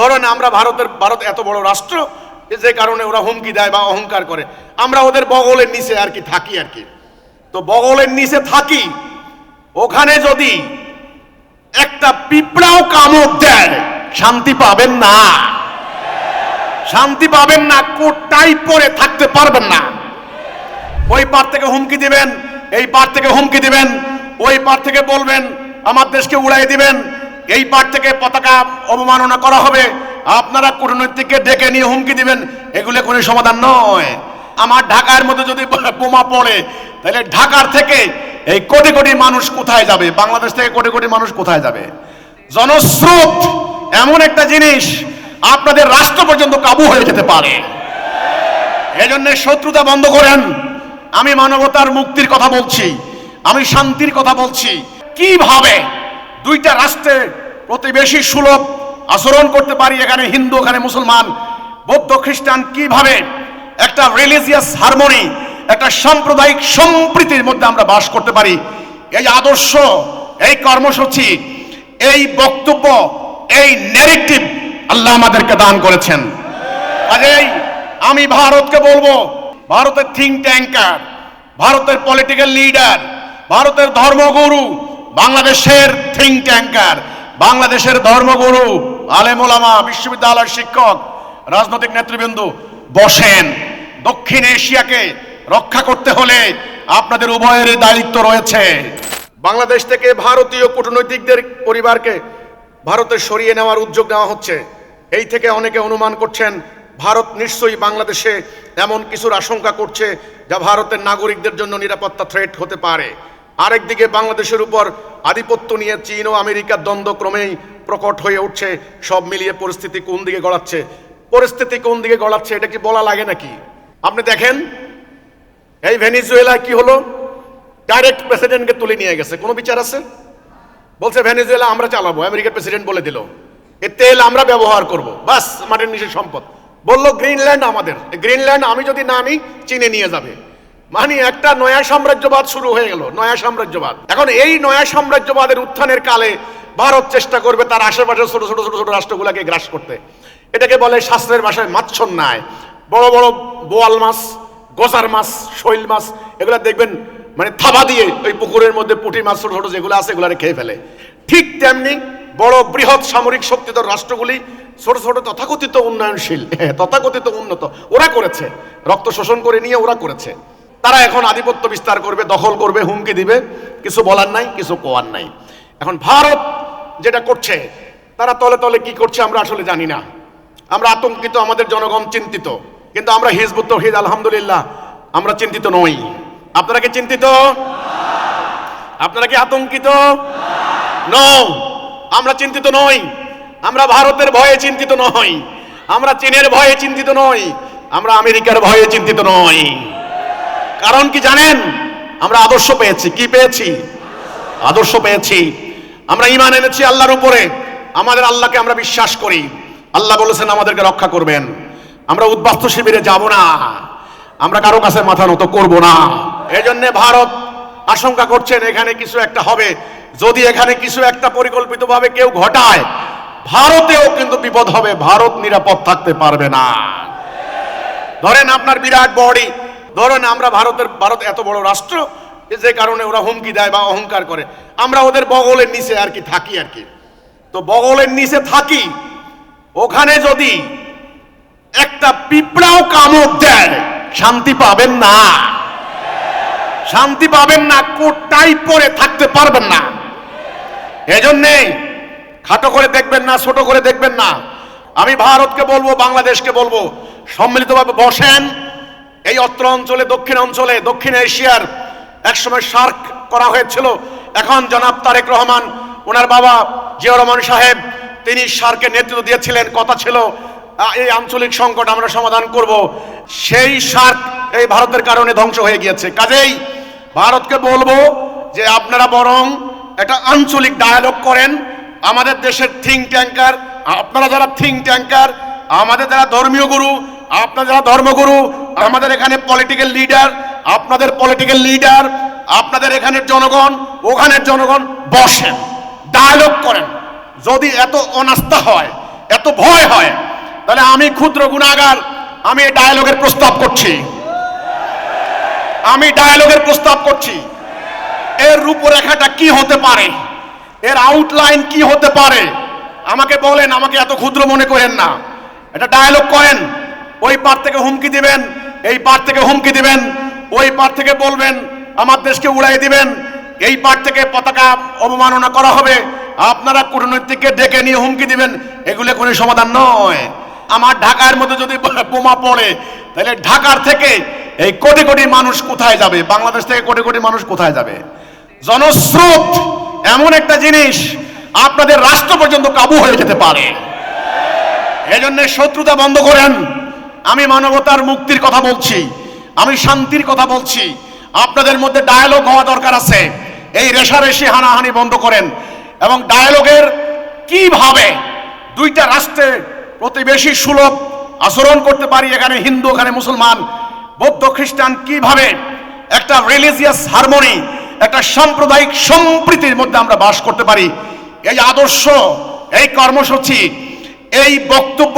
ধরেন আমরা ভারতের, ভারত এত বড় রাষ্ট্র যে কারণে ওরা হুমকি দেয় বা অহংকার করে। আমরা ওদের বগলের নিচে আর কি থাকি আর কি। তো বগলের নিচে থাকি, ওখানে যদি একটা পিঁপড়াও কামড় দেয়, শান্তি পাবেন না। শান্তি পাবেন না কোটটাই পরে থাকতে পারবেন না। ওই পার থেকে হুমকি দিবেন, এই পার থেকে হুমকি দিবেন, ওই পার থেকে বলবেন, আমার দেশকে উড়াই দিবেন এই পার থেকে পতাকা অবমাননা করা হবে। আপনারা কূটনৈতিককে ডেকে নিয়ে হুমকি দিবেন, এগুলো কোনো সমাধান নয়। আমার ঢাকার মধ্যে যদি বোমা পড়ে, তাহলে ঢাকার থেকে এই কোটি কোটি মানুষ কোথায় যাবে? বাংলাদেশ থেকে কোটি কোটি মানুষ কোথায় যাবে? জনস্রোত এমন একটা জিনিস আপনাদের রাষ্ট্র পর্যন্ত কাবু হয়ে যেতে পারে। এজন্য শত্রুতা বন্ধ করেন। আমি মানবতার মুক্তির কথা বলছি। আমি শান্তির কথা বলছি। কীভাবে দুইটা রাষ্ট্রে প্রতিবেশী সুলভ আচরণ করতে পারি এখানে হিন্দু, এখানে মুসলমান, বৌদ্ধ, খ্রিস্টান কীভাবে? একটা রিলিজিয়াস হারমোনি একটা সাম্প্রদায়িক সম্প্রীতির মধ্যে আমরা বাস করতে পারি। এই আদর্শ, এই কর্মসূচি, এই বক্তব্য, এই নেগেটিভ আল্লাহ আমাদেরকে দান করেছেন। কাজেই আমি ভারতকে বলব, ভারতের থিঙ্ক ট্যাঙ্কার ভারতের পলিটিক্যাল লিডার ভারতের ধর্মগুরু, বাংলাদেশের থিঙ্ক ট্যাঙ্কার বাংলাদেশের ধর্মগুরু আলেমোলামা বিশ্ববিদ্যালয়ের শিক্ষক, রাজনৈতিক নেতৃবৃন্দ বসেন। দক্ষিণ এশিয়াকে রক্ষা করতে হলে আপনাদের উভয়ের দায়িত্ব রয়েছে। বাংলাদেশ থেকে ভারতীয় কূটনৈতিকদের পরিবারকে ভারতে সরিয়ে নেওয়ার উদ্যোগ নেওয়া হচ্ছে। এই থেকে অনেকে অনুমান করছেন, ভারত নিশ্চয়ই বাংলাদেশে এমন কিছুর আশঙ্কা করছে যা ভারতের নাগরিকদের জন্য নিরাপত্তা থ্রেট হতে পারে। আরেকদিকে বাংলাদেশের উপর আধিপত্য নিয়ে চীন ও আমেরিকার দ্বন্দ্ব ক্রমেই প্রকট হয়ে উঠছে, সব মিলিয়ে পরিস্থিতি কোন দিকে গড়াচ্ছে? পরিস্থিতি কোন দিকে গড়াচ্ছে, এটা কি বলা লাগে নাকি? আপনি দেখেন, এই ভেনিজুয়েলা কি হলো? ডাইরেক্ট প্রেসিডেন্টকে তুলে নিয়ে গেছে। কোনো বিচার আছে? বলছে, ভেনিজুয়েলা, আমরা চালাবো। আমেরিকার প্রেসিডেন্ট বলে দিল, এ তেল আমরা ব্যবহার করব। বাস মাটির নিচের সম্পদ। বলল, গ্রিনল্যান্ড আমাদের। গ্রিনল্যান্ড আমি যদি না আনি চীনে নিয়ে যাবে। মানে একটা নয়া সাম্রাজ্যবাদ শুরু হয়ে গেল, নয়া সাম্রাজ্যবাদ। এখন এই নয়া সাম্রাজ্যবাদের উত্থানের কালে ভারত চেষ্টা করবে তার আশেপাশে ছোট ছোট ছোট ছোট রাষ্ট্রগুলোকে গ্রাস করতে। এটাকে বলে শাস্ত্রের ভাষায় মাচ্ছন্যায়। বড় বড় বোয়াল মাছ, গোসার মাছ, শৈল মাছ, এগুলো দেখবেন মানে থাবা দিয়ে ওই পুকুরের মধ্যে পুঁটি মাছ, ছোট ছোট যেগুলো আছে এগুলো খেয়ে ফেলে। ঠিক তেমনি বড় বৃহৎ সামরিক শক্তিধর রাষ্ট্রগুলি ছোট ছোট তথাকথিত উন্নয়নশীল, তথাকথিত উন্নত, ওরা করেছে। রক্ত শোষণ করে নিয়ে ওরা করেছে। তারা এখন আধিপত্য বিস্তার করবে, দখল করবে, হুমকি দিবে। কিছু বলার নাই, কিছু কোয়ার নাই। এখন ভারত যেটা করছে, তারা তলে তলে কি করছে আমরা আসলে জানি না। আমরা আতঙ্কিত, আমাদের জনগণ চিন্তিত। কিন্তু আমরা হিজবুত তৌহিদ, আলহামদুলিল্লাহ, আমরা চিন্তিত নই। আপনারা কি চিন্তিত? আপনারা কি আতঙ্কিত? নো আমরা চিন্তিত নই। আমরা ভারতের ভয়ে চিন্তিত নই। আমরা চীনের ভয়ে চিন্তিত নই। আমরা আমেরিকার ভয়ে চিন্তিত নই। কারণ কি জানেন? আমরা আদর্শ পেয়েছি। কি পেয়েছি? আদর্শ পেয়েছি। আমরা ইমান এনেছি আল্লাহর উপরে। আমাদের আল্লাহকে আমরা বিশ্বাস করি। আল্লাহ বলেছেন, আমাদেরকে রক্ষা করবেন। আমরা উদ্বাস্তু শিবিরে যাব না। আমরা কারও কাছে মাথা নত করব না। এই জন্যে ভারত আশঙ্কা করছেন, এখানে কিছু একটা হবে। যদি এখানে কিছু একটা পরিকল্পিতভাবে কেউ ঘটায়, ভারতেও কিন্তু বিপদ হবে। ভারত নিরাপদ থাকতে পারবে না। ধরেন আপনার বিরাট বডি। ধরেন আমরা ভারতের, ভারত এত বড় রাষ্ট্র যে কারণে ওরা হুমকি দেয় বা অহংকার করে। আমরা ওদের বগলের নিচে আর কি থাকি আর কি। তো বগলের নিচে থাকি, ওখানে যদি একটা পিঁপড়াও কামড় দেয়, শান্তি পাবেন না। শান্তি পাবেন না কোটটাই পরে থাকতে পারবেন না। এজন্যে খাটো করে দেখবেন না, ছোট করে দেখবেন না। আমি ভারতকে বলব, বাংলাদেশকে বলব, সম্মিলিতভাবে বসেন। এই অত্র অঞ্চলে, দক্ষিণ অঞ্চলে, দক্ষিণ এশিয়ার একসময় সার্ক করা হয়েছিল। এখন জনাব তারেক রহমান, ওনার বাবা জিয়া রহমান সাহেব, তিনি সার্কের নেতৃত্ব দিয়েছিলেন। কথা ছিল এই আঞ্চলিক সংকট আমরা সমাধান করব। সেই সার্ক এই ভারতের কারণে ধ্বংস হয়ে গিয়েছে। কাজেই ভারতকে বলব যে আপনারা বরং একটা আঞ্চলিক ডায়ালগ করেন। আমাদের দেশের থিঙ্ক ট্যাঙ্কার আপনারা যারা থিঙ্ক ট্যাঙ্কার আমাদের যারা ধর্মীয় গুরু আপনারা যারা ধর্মগুরু, আমাদের এখানে পলিটিক্যাল লিডার আপনাদের পলিটিক্যাল লিডার আপনাদের এখানের জনগণ ওখানের জনগণ বসেন ডায়ালগ করেন। যদি এত অনাস্থা হয়, এত ভয় হয়, তাহলে আমি ক্ষুদ্র গুণাগার, আমি ডায়ালগের প্রস্তাব করছি। আমি ডায়ালগের প্রস্তাব করছি। এর রূপরেখাটা কি হতে পারে? এর আউটলাইন কি হতে পারে? আমাকে বলেন, আমাকে এত ক্ষুদ্র মনে করেন না। এটা ডায়ালগ করেন। ওই পার থেকে হুমকি দিবেন, এই পার থেকে হুমকি দিবেন, ওই পার থেকে বলবেন, আমার দেশকে উড়াই দিবেন, এই পার থেকে পতাকা অবমাননা করা হবে। আপনারা কূটনৈতিককে ডেকে নিয়ে হুমকি দিবেন, এগুলো কোনো সমাধান নয়। আমার ঢাকার মধ্যে যদি বোমা পড়ে, তাহলে ঢাকার থেকে এই কোটি কোটি মানুষ কোথায় যাবে? বাংলাদেশ থেকে কোটি কোটি মানুষ কোথায় যাবে? জনস্রোত এমন একটা জিনিস, আপনাদের রাষ্ট্র পর্যন্ত কাবু হয়ে যেতে পারে। এজন্য শত্রুতা বন্ধ করেন। আমি মানবতার মুক্তির কথা বলছি, আমি শান্তির কথা বলছি, আপনাদের মধ্যে ডায়ালগ হওয়া দরকার আছে। এই রেশারেশি হানাহানি বন্ধ করেন এবং ডায়ালগের কীভাবে দুইটা রাষ্ট্রে প্রতিবেশী সুলভ আচরণ করতে পারি, এখানে হিন্দু, এখানে মুসলমান, বৌদ্ধ, খ্রিস্টান, কীভাবে একটা রিলিজিয়াস হারমোনি একটা সাম্প্রদায়িক সম্প্রীতির মধ্যে আমরা বাস করতে পারি, এই আদর্শ, এই কর্মসূচি, এই বক্তব্য,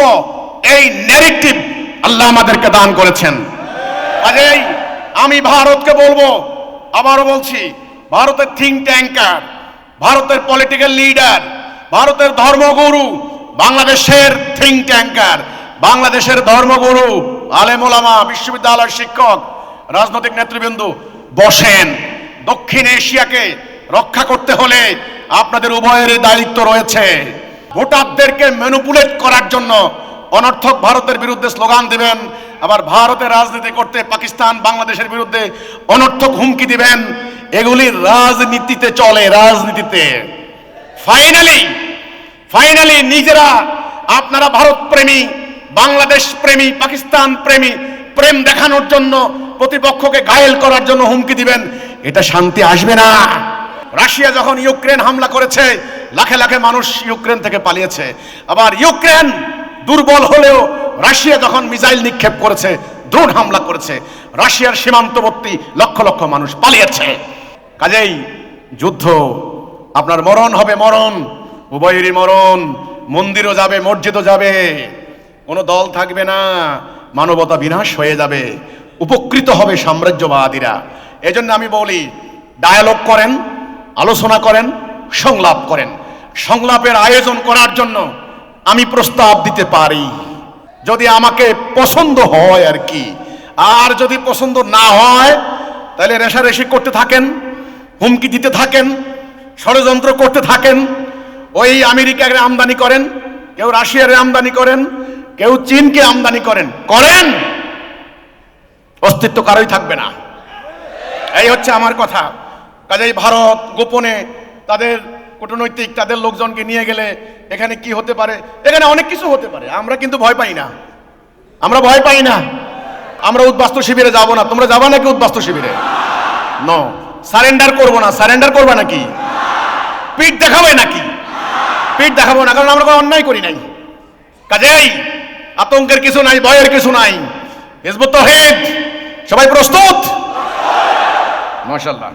এই নেগেটিভ আল্লাহ আমাদেরকে দান করেছেন। কাজেই আমি ভারতকে বলব, আবারও বলছি, ভারতের থিঙ্ক ট্যাঙ্কার ভারতের পলিটিক্যাল লিডার ভারতের ধর্মগুরু, বাংলাদেশের থিঙ্ক ট্যাঙ্কার বাংলাদেশের ধর্মগুরু আলেমোলামা বিশ্ববিদ্যালয়ের শিক্ষক, রাজনৈতিক নেতৃবৃন্দ, বসেন। দক্ষিণ এশিয়াকে রক্ষা করতে হলে আপনাদের উভয়ের দায়িত্ব রয়েছে। ভোটারদেরকে ম্যানুপুলেট করার জন্য অনর্থক ভারতের বিরুদ্ধে স্লোগান দিবেন, আবার ভারতের রাজনীতি করতে পাকিস্তান বাংলাদেশের বিরুদ্ধে অনর্থক হুমকি দিবেন, এগুলি রাজনীতিতে চলে, রাজনীতিতে। ফাইনালি ফাইনালি নিজেরা, আপনারা ভারত প্রেমী বাংলাদেশ প্রেমী, পাকিস্তান প্রেমী, প্রেম দেখানোর জন্য, প্রতিপক্ষকে ঘায়েল করার জন্য হুমকি দিবেন, এটা শান্তি আসবে না। রাশিয়া যখন ইউক্রেন হামলা করেছে, লাখে লাখে মানুষ ইউক্রেন থেকে পালিয়েছে, আবার ইউক্রেন দুর্বল হলেও রাশিয়া যখন মিসাইল নিক্ষেপ করেছে, দ্রোণ হামলা করেছে, রাশিয়ার সীমান্তবর্তী লক্ষ লক্ষ মানুষ পালিয়েছে। কাজেই যুদ্ধ, আপনার মরণ হবে মরণ, উভয়েরই মরণ, মন্দিরও যাবে, মসজিদও যাবে, কোনো দল থাকবে না, মানবতা বিনাশ হয়ে যাবে, উপকৃত হবে সাম্রাজ্যবাদীরা। এজন্য আমি বলি ডায়ালগ করেন, আলোচনা করেন, সংলাপ করেন। সংলাপের আয়োজন করার জন্য আমি প্রস্তাব দিতে পারি। যদি আমাকে পছন্দ হয় আর কি। আর যদি পছন্দ না হয়, তাহলে রেশারেশি করতে থাকেন, হুমকি দিতে থাকেন, ষড়যন্ত্র করতে থাকেন। ওই আমেরিকাকে আমদানি করেন, কেউ রাশিয়ার আমদানি করেন, কেউ চীনকে আমদানি করেন। করেন! অস্তিত্ব কারোই থাকবে না। এই হচ্ছে আমার কথা। কাজেই ভারত গোপনে তাদের কূটনৈতিক তাদের লোকজনকে নিয়ে গেলে এখানে কি হতে পারে? এখানে অনেক কিছু হতে পারে। আমরা কিন্তু ভয় পাই না। আমরা ভয় পাই না। আমরা উদ্বাস্তু শিবিরে যাব না। তোমরা যাবা নাকি উদ্বাস্তু শিবিরে? ন সারেন্ডার করব না। সারেন্ডার করবা নাকি? পিঠ দেখাবে নাকি? পিঠ দেখাবো না। কারণ আমরা কোনো অন্যায় করি নাই। কাজেই আতঙ্কের কিছু নাই, ভয়ের কিছু নাই। হিজবুত তহিদ! সবাই প্রস্তুত? মাশাল্লাহ